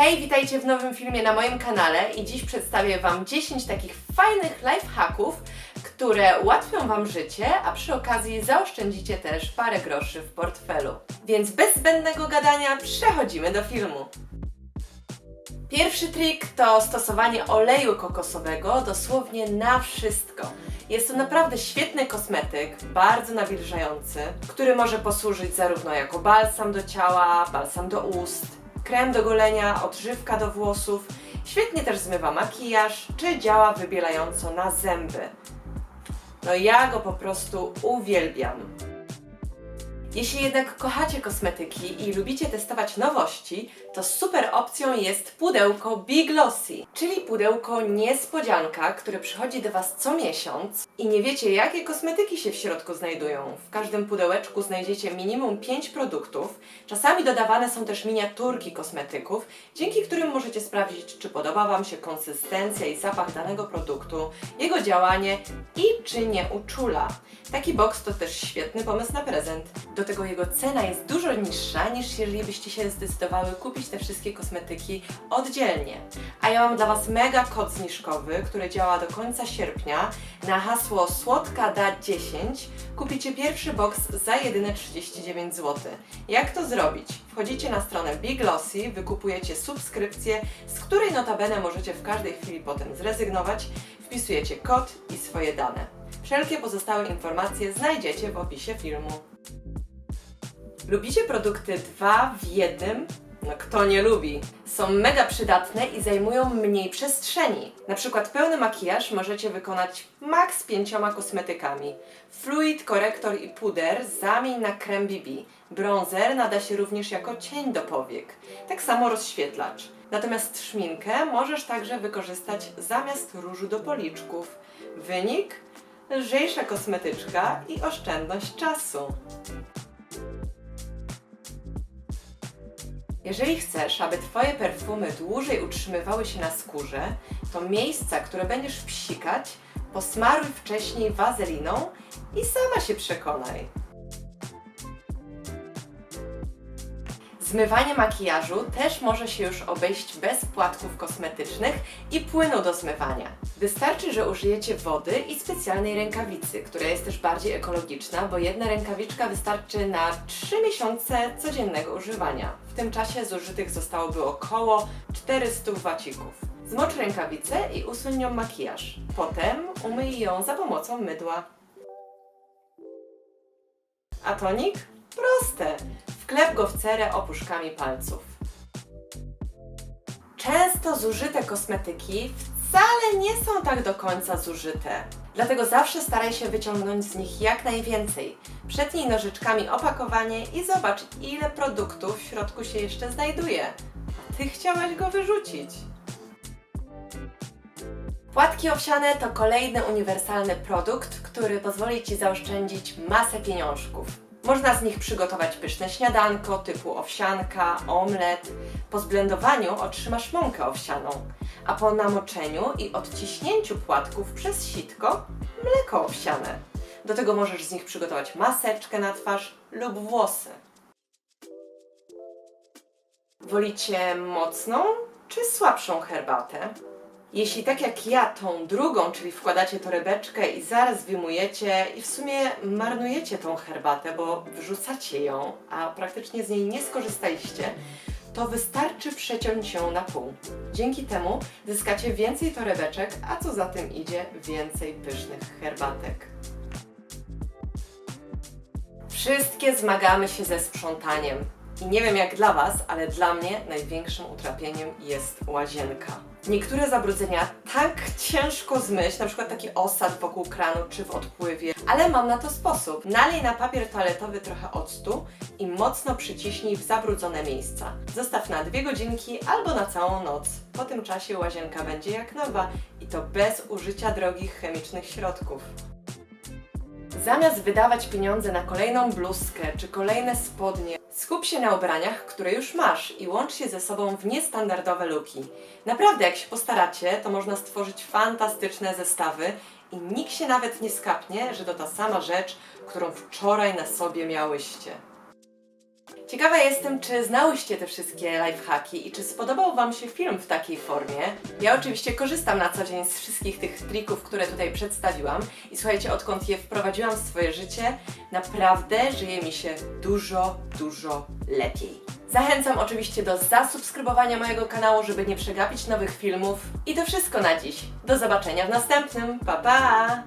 Hej, witajcie w nowym filmie na moim kanale i dziś przedstawię Wam 10 takich fajnych lifehacków, które ułatwią Wam życie, a przy okazji zaoszczędzicie też parę groszy w portfelu. Więc bez zbędnego gadania przechodzimy do filmu. Pierwszy trik to stosowanie oleju kokosowego dosłownie na wszystko. Jest to naprawdę świetny kosmetyk, bardzo nawilżający, który może posłużyć zarówno jako balsam do ciała, balsam do ust, krem do golenia, odżywka do włosów. Świetnie też zmywa makijaż, czy działa wybielająco na zęby. No ja go po prostu uwielbiam. Jeśli jednak kochacie kosmetyki i lubicie testować nowości, to super opcją jest pudełko Big Glossy, czyli pudełko niespodzianka, które przychodzi do Was co miesiąc i nie wiecie jakie kosmetyki się w środku znajdują. W każdym pudełeczku znajdziecie minimum 5 produktów. Czasami dodawane są też miniaturki kosmetyków, dzięki którym możecie sprawdzić, czy podoba Wam się konsystencja i zapach danego produktu, jego działanie i czy nie uczula. Taki box to też świetny pomysł na prezent. Do tego jego cena jest dużo niższa niż jeżeli byście się zdecydowały kupić te wszystkie kosmetyki oddzielnie. A ja mam dla Was mega kod zniżkowy, który działa do końca sierpnia. Na hasło słodka da 10 kupicie pierwszy box za jedyne 39 zł. Jak to zrobić? Wchodzicie na stronę Big Glossy, wykupujecie subskrypcję, z której notabene możecie w każdej chwili potem zrezygnować, wpisujecie kod i swoje dane. Wszelkie pozostałe informacje znajdziecie w opisie filmu. Lubicie produkty dwa w jednym? No kto nie lubi? Są mega przydatne i zajmują mniej przestrzeni. Na przykład pełny makijaż możecie wykonać maks pięcioma kosmetykami. Fluid, korektor i puder zamień na krem BB. Bronzer nada się również jako cień do powiek. Tak samo rozświetlacz. Natomiast szminkę możesz także wykorzystać zamiast różu do policzków. Wynik? Lżejsza kosmetyczka i oszczędność czasu. Jeżeli chcesz, aby Twoje perfumy dłużej utrzymywały się na skórze, to miejsca, które będziesz psikać, posmaruj wcześniej wazeliną i sama się przekonaj. Zmywanie makijażu też może się już obejść bez płatków kosmetycznych i płynu do zmywania. Wystarczy, że użyjecie wody i specjalnej rękawicy, która jest też bardziej ekologiczna, bo jedna rękawiczka wystarczy na 3 miesiące codziennego używania. W tym czasie zużytych zostałoby około 400 wacików. Zmocz rękawicę i usuń nią makijaż. Potem umyj ją za pomocą mydła. A tonik? Proste. Wklep go w cerę opuszkami palców. Często zużyte kosmetyki wcale nie są tak do końca zużyte. Dlatego zawsze staraj się wyciągnąć z nich jak najwięcej. Przetnij nożyczkami opakowanie i zobacz, ile produktów w środku się jeszcze znajduje. Ty chciałaś go wyrzucić. Płatki owsiane to kolejny uniwersalny produkt, który pozwoli Ci zaoszczędzić masę pieniążków. Można z nich przygotować pyszne śniadanko typu owsianka, omlet. Po zblendowaniu otrzymasz mąkę owsianą, a po namoczeniu i odciśnięciu płatków przez sitko mleko owsiane. Do tego możesz z nich przygotować maseczkę na twarz lub włosy. Wolicie mocną czy słabszą herbatę? Jeśli tak jak ja tą drugą, czyli wkładacie torebeczkę i zaraz wyjmujecie i w sumie marnujecie tą herbatę, bo wyrzucacie ją, a praktycznie z niej nie skorzystaliście, to wystarczy przeciąć ją na pół. Dzięki temu zyskacie więcej torebeczek, a co za tym idzie, więcej pysznych herbatek. Wszystkie zmagamy się ze sprzątaniem. I nie wiem jak dla Was, ale dla mnie największym utrapieniem jest łazienka. Niektóre zabrudzenia tak ciężko zmyć, na przykład taki osad wokół kranu czy w odpływie, ale mam na to sposób. Nalej na papier toaletowy trochę octu i mocno przyciśnij w zabrudzone miejsca. Zostaw na dwie godzinki albo na całą noc. Po tym czasie łazienka będzie jak nowa i to bez użycia drogich chemicznych środków. Zamiast wydawać pieniądze na kolejną bluzkę czy kolejne spodnie, skup się na ubraniach, które już masz i łącz je ze sobą w niestandardowe luki. Naprawdę, jak się postaracie, to można stworzyć fantastyczne zestawy i nikt się nawet nie skapnie, że to ta sama rzecz, którą wczoraj na sobie miałyście. Ciekawa jestem, czy znałyście te wszystkie lifehacki i czy spodobał Wam się film w takiej formie. Ja oczywiście korzystam na co dzień z wszystkich tych trików, które tutaj przedstawiłam i słuchajcie, odkąd je wprowadziłam w swoje życie, naprawdę żyje mi się dużo, dużo lepiej. Zachęcam oczywiście do zasubskrybowania mojego kanału, żeby nie przegapić nowych filmów. I to wszystko na dziś. Do zobaczenia w następnym. Pa pa!